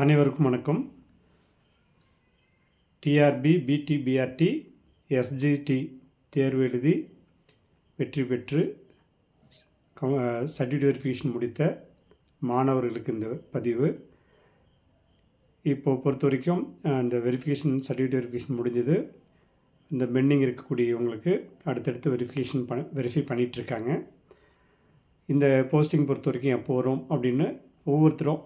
அனைவருக்கும் வணக்கம். TRP பிடிபிஆர்டி SGT தேர்வு எழுதி வெற்றி பெற்று சர்டிஃபிகேட் வெரிஃபிகேஷன் முடித்த மாணவர்களுக்கு இந்த பதிவு. இப்போ பொறுத்த வரைக்கும் அந்த வெரிஃபிகேஷன் சர்டிஃபிகேட் வெரிஃபிகேஷன் முடிஞ்சது. இந்த பெண்டிங் இருக்கக்கூடியவங்களுக்கு அடுத்தடுத்து வெரிஃபிகேஷன் பண்ண வெரிஃபை பண்ணிகிட்ருக்காங்க இந்த போஸ்டிங் பொறுத்த வரைக்கும் எப்போ வரும் அப்படின்னு ஒவ்வொருத்தரும்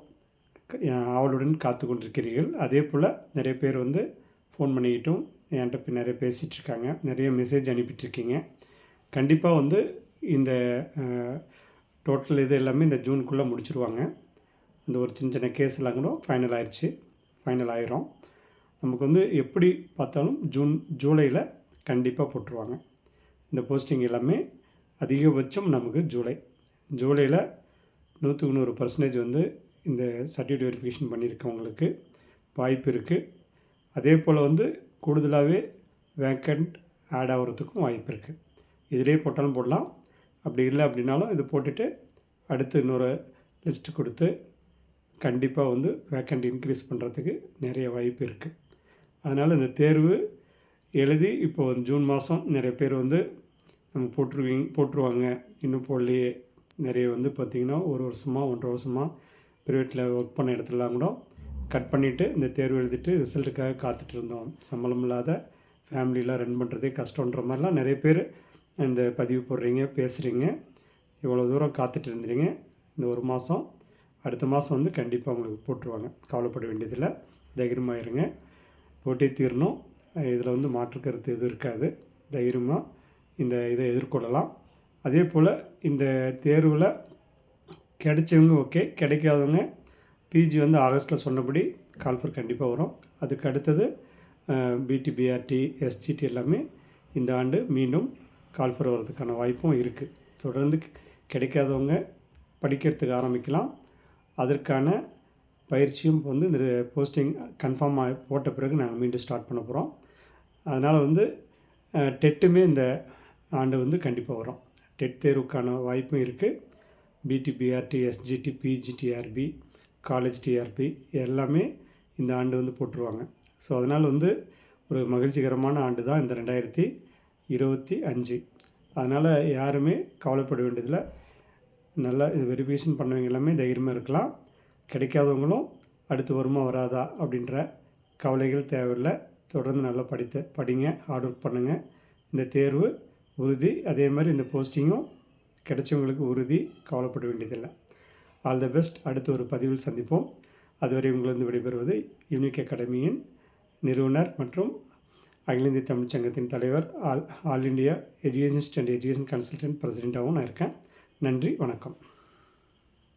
அவளுடன் காத்து கொண்டிருக்கிறீர்கள் அதே போல் நிறைய பேர் வந்து ஃபோன் பண்ணிக்கிட்டும் என்கிட்ட இப்போ நிறைய பேசிகிட்ருக்காங்க நிறைய மெசேஜ் அனுப்பிட்டுருக்கீங்க கண்டிப்பாக வந்து இந்த டோட்டல் இது எல்லாமே இந்த ஜூனுக்குள்ளே முடிச்சிருவாங்க. இந்த ஒரு சின்ன சின்ன கேஸ் எல்லாம் கூட ஃபைனல் ஆயிடுச்சு ஃபைனல் ஆயிரும். நமக்கு வந்து எப்படி பார்த்தாலும் ஜூன் ஜூலையில் கண்டிப்பாக போட்டுருவாங்க. இந்த போஸ்டிங் எல்லாமே அதிகபட்சம் நமக்கு ஜூலை. ஜூலையில் நூற்றுக்கு நூறு பர்சன்டேஜ் வந்து இந்த சர்டிஃபிகேட் வெரிஃபிகேஷன் பண்ணியிருக்கவங்களுக்கு வாய்ப்பு இருக்குது அதே போல் வந்து கூடுதலாகவே வேக்கண்ட் ஆட் ஆகிறதுக்கும் வாய்ப்பு இருக்குது இதிலே போட்டாலும் போடலாம். அப்படி இல்லை அப்படின்னாலும் இது போட்டுட்டு அடுத்து இன்னொரு லிஸ்ட்டு கொடுத்து கண்டிப்பாக வந்து வேக்கண்ட் இன்க்ரீஸ் பண்ணுறதுக்கு நிறைய வாய்ப்பு இருக்குது அதனால் இந்த தேர்வு எழுதி இப்போது ஜூன் மாதம் நிறைய பேர் வந்து நம்ம போட்டுருவீங்க போட்டுருவாங்க. இன்னும் போடலையே. நிறைய வந்து பார்த்திங்கன்னா ஒரு வருஷமாக ஒன்றரை வருஷமாக ப்ரைவேட்டில் ஒர்க் பண்ண இடத்துலலாம் கூட கட் பண்ணிவிட்டு இந்த தேர்வு எழுதிட்டு ரிசல்ட்டுக்காக காத்துட்டு இருந்தோம். சம்பளம் இல்லாத ஃபேமிலியெலாம் ரன் பண்ணுறதே கஷ்டன்ற மாதிரிலாம் நிறைய பேர் இந்த பதிவு போடுறீங்க பேசுகிறீங்க இவ்வளோ தூரம் காத்துட்டு இருந்தீங்க. இந்த ஒரு மாதம் அடுத்த மாதம் வந்து கண்டிப்பாக உங்களுக்கு போட்டுருவாங்க. கவலைப்பட வேண்டியதில்லை. தைரியமாக இருங்க. போட்டி தீரணும். இதில் வந்து மாற்று கருத்து எதுவும் இருக்காது. தைரியமாக இந்த இதை எதிர்கொள்ளலாம். அதே போல் இந்த தேர்வில் கிடைச்சவங்க ஓகே கிடைக்காதவங்க பிஜி வந்து ஆகஸ்ட்டில் சொன்னபடி கால்ஃபர் கண்டிப்பாக வரும். அதுக்கு அடுத்தது பிடிபிஆர்டி எஸ்ஜிடி எல்லாமே இந்த ஆண்டு மீண்டும் கால்ஃபர் வர்றதுக்கான வாய்ப்பும் இருக்குது தொடர்ந்து கிடைக்காதவங்க படிக்கிறதுக்கு ஆரம்பிக்கலாம். அதற்கான பயிற்சியும் வந்து இந்த போஸ்டிங் கன்ஃபார்ம் ஆகி போட்ட பிறகு நாங்கள் மீண்டும் ஸ்டார்ட் பண்ண போகிறோம் அதனால் வந்து டெட்டுமே இந்த ஆண்டு வந்து கண்டிப்பாக வரும். டெட் தேர்வுக்கான வாய்ப்பும் இருக்குது BTPRT SGT PGTRB college TRB எல்லாமே இந்த ஆண்டு வந்து போட்டுருவாங்க. ஸோ அதனால் வந்து ஒரு மகிழ்ச்சிகரமான ஆண்டு தான் இந்த ரெண்டாயிரத்தி இருபத்தி அஞ்சு. அதனால் யாருமே கவலைப்பட வேண்டியதில்லை. நல்லா வெரிஃபிகேஷன் பண்ணவங்க எல்லாமே தைரியமாக இருக்கலாம். கிடைக்காதவங்களும் அடுத்து வருமா வராதா அப்படின்ற கவலைகள் தேவையில்லை. தொடர்ந்து நல்லா படித்த படிங்க ஹார்ட் ஒர்க் பண்ணுங்கள் இந்த தேர்வு உறுதி. அதே மாதிரி இந்த போஸ்டிங்கும் கிடைச்சவங்களுக்கு உறுதி கவலைப்பட வேண்டியதில்லை. ஆல் த பெஸ்ட் அடுத்து ஒரு பதிவில் சந்திப்போம். அதுவரை உங்களிருந்து விடைபெறுவது யூனிக் அகாடமியின் நிறுவனர் மற்றும் அகில இந்திய தமிழ் சங்கத்தின் தலைவர் all all India education and education consultant பிரசிடெண்ட்டாகவும் நான் இருக்கேன். நன்றி வணக்கம்.